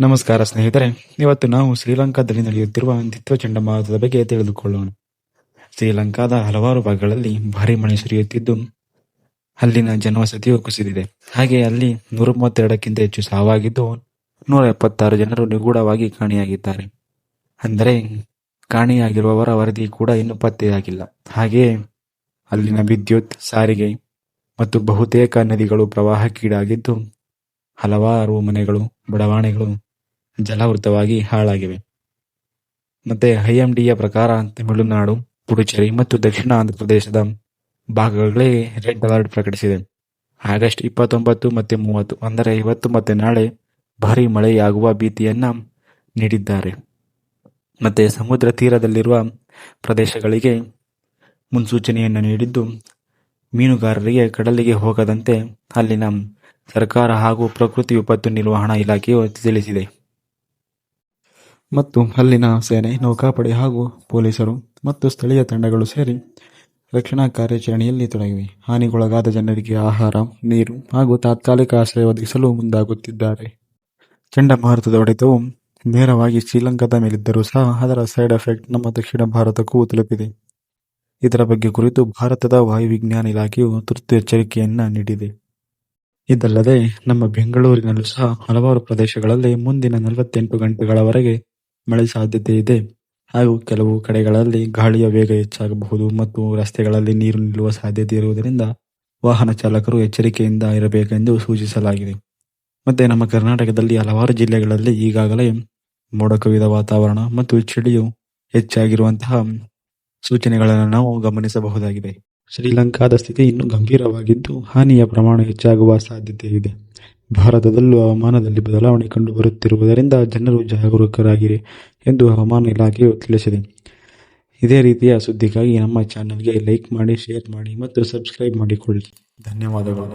ನಮಸ್ಕಾರ ಸ್ನೇಹಿತರೆ, ಇವತ್ತು ನಾವು ಶ್ರೀಲಂಕಾದಲ್ಲಿ ನಡೆಯುತ್ತಿರುವ ದಿತ್ವ ಚಂಡಮಾರುತದ ಬಗ್ಗೆ ತಿಳಿದುಕೊಳ್ಳೋಣ. ಶ್ರೀಲಂಕಾದ ಹಲವಾರು ಭಾಗಗಳಲ್ಲಿ ಭಾರಿ ಮಳೆ ಸುರಿಯುತ್ತಿದ್ದು, ಅಲ್ಲಿನ ಜನವಸತಿಯು ಕುಸಿದಿದೆ. ಹಾಗೆ ಅಲ್ಲಿ ನೂರ ಮೂವತ್ತೆರಡಕ್ಕಿಂತ ಹೆಚ್ಚು ಸಾವಾಗಿದ್ದು ನೂರ ಎಪ್ಪತ್ತಾರು ಜನರು ನಿಗೂಢವಾಗಿ ಕಾಣೆಯಾಗಿದ್ದಾರೆ. ಅಂದರೆ, ಕಾಣೆಯಾಗಿರುವವರ ವರದಿ ಕೂಡ ಇನ್ನೂ ಪತ್ತೆಯಾಗಿಲ್ಲ ಹಾಗೆಯೇ, ಅಲ್ಲಿನ ವಿದ್ಯುತ್, ಸಾರಿಗೆ ಮತ್ತು ಬಹುತೇಕ ನದಿಗಳು ಪ್ರವಾಹಕ್ಕೀಡಾಗಿದ್ದು, ಹಲವಾರು ಮನೆಗಳು, ಬಡಾವಣೆಗಳು ಜಲಾವೃತವಾಗಿ ಹಾಳಾಗಿವೆ. ಮತ್ತೆ ಐಎಂಡಿಯ ಪ್ರಕಾರ ತಮಿಳುನಾಡು ಪುಡುಚೇರಿ ಮತ್ತು ದಕ್ಷಿಣ ಆಂಧ್ರಪ್ರದೇಶದ ಭಾಗಗಳೇ ರೆಡ್ ಅಲರ್ಟ್ ಪ್ರಕಟಿಸಿದೆ. ಆಗಸ್ಟ್ ಇಪ್ಪತ್ತೊಂಬತ್ತು ಮತ್ತು ಮೂವತ್ತು, ಅಂದರೆ ಇವತ್ತು ಮತ್ತು ನಾಳೆ ಭಾರಿ ಮಳೆಯಾಗುವ ಭೀತಿಯನ್ನು ನೀಡಿದ್ದಾರೆ. ಮತ್ತೆ ಸಮುದ್ರ ತೀರದಲ್ಲಿರುವ ಪ್ರದೇಶಗಳಿಗೆ ಮುನ್ಸೂಚನೆಯನ್ನು ನೀಡಿದ್ದು, ಮೀನುಗಾರರಿಗೆ ಕಡಲಿಗೆ ಹೋಗದಂತೆ ಅಲ್ಲಿನ ಸರ್ಕಾರ ಹಾಗೂ ಪ್ರಕೃತಿ ವಿಪತ್ತು ನಿರ್ವಹಣಾ ಇಲಾಖೆಯು ತಿಳಿಸಿದೆ. ಮತ್ತು ಅಲ್ಲಿನ ಸೇನೆ, ನೌಕಾಪಡೆ ಹಾಗೂ ಪೊಲೀಸರು ಮತ್ತು ಸ್ಥಳೀಯ ತಂಡಗಳು ಸೇರಿ ರಕ್ಷಣಾ ಕಾರ್ಯಾಚರಣೆಯಲ್ಲಿ ತೊಡಗಿವೆ. ಹಾನಿಗೊಳಗಾದ ಜನರಿಗೆ ಆಹಾರ, ನೀರು ಹಾಗೂ ತಾತ್ಕಾಲಿಕ ಆಶ್ರಯ ಒದಗಿಸಲು ಮುಂದಾಗುತ್ತಿದ್ದಾರೆ. ಚಂಡಮಾರುತದ ಹೊಡೆತವು ನೇರವಾಗಿ ಶ್ರೀಲಂಕಾದ ಮೇಲಿದ್ದರೂ ಸಹ ಅದರ ಸೈಡ್ ಎಫೆಕ್ಟ್ ನಮ್ಮ ದಕ್ಷಿಣ ಭಾರತಕ್ಕೂ ತಲುಪಿದೆ. ಇದರ ಬಗ್ಗೆ ಕುರಿತು ಭಾರತದ ವಾಯುವಿಜ್ಞಾನ ಇಲಾಖೆಯು ತುರ್ತು ಎಚ್ಚರಿಕೆಯನ್ನು ನೀಡಿದೆ. ಇದಲ್ಲದೆ ನಮ್ಮ ಬೆಂಗಳೂರಿನಲ್ಲೂ ಸಹ ಹಲವಾರು ಪ್ರದೇಶಗಳಲ್ಲಿ ಮುಂದಿನ ನಲವತ್ತೆಂಟು ಗಂಟೆಗಳವರೆಗೆ ಮಳೆ ಸಾಧ್ಯತೆ ಇದೆ. ಹಾಗೂ ಕೆಲವು ಕಡೆಗಳಲ್ಲಿ ಗಾಳಿಯ ವೇಗ ಹೆಚ್ಚಾಗಬಹುದು ಮತ್ತು ರಸ್ತೆಗಳಲ್ಲಿ ನೀರು ನಿಲ್ಲುವ ಸಾಧ್ಯತೆ ಇರುವುದರಿಂದ ವಾಹನ ಚಾಲಕರು ಎಚ್ಚರಿಕೆಯಿಂದ ಇರಬೇಕೆಂದು ಸೂಚಿಸಲಾಗಿದೆ. ಮತ್ತೆ ನಮ್ಮ ಕರ್ನಾಟಕದಲ್ಲಿ ಹಲವಾರು ಜಿಲ್ಲೆಗಳಲ್ಲಿ ಈಗಾಗಲೇ ಮೋಡ ಕವಿದ ವಾತಾವರಣ ಮತ್ತು ಚಳಿಯು ಹೆಚ್ಚಾಗಿರುವಂತಹ ಸೂಚನೆಗಳನ್ನು ನಾವು ಗಮನಿಸಬಹುದಾಗಿದೆ. ಶ್ರೀಲಂಕಾದ ಸ್ಥಿತಿ ಇನ್ನೂ ಗಂಭೀರವಾಗಿದ್ದು ಹಾನಿಯ ಪ್ರಮಾಣ ಹೆಚ್ಚಾಗುವ ಸಾಧ್ಯತೆ ಇದೆ. ಭಾರತದಲ್ಲೂ ಹವಾಮಾನದಲ್ಲಿ ಬದಲಾವಣೆ ಕಂಡು ಬರುತ್ತಿರುವುದರಿಂದ ಜನರು ಜಾಗರೂಕರಾಗಿರಿ ಎಂದು ಹವಾಮಾನ ಇಲಾಖೆಯು ತಿಳಿಸಿದೆ. ಇದೇ ರೀತಿಯ ಸುದ್ದಿಗಾಗಿ ನಮ್ಮ ಚಾನಲ್ಗೆ ಲೈಕ್ ಮಾಡಿ, ಶೇರ್ ಮಾಡಿ ಮತ್ತು ಸಬ್ಸ್ಕ್ರೈಬ್ ಮಾಡಿಕೊಳ್ಳಿ. ಧನ್ಯವಾದಗಳು.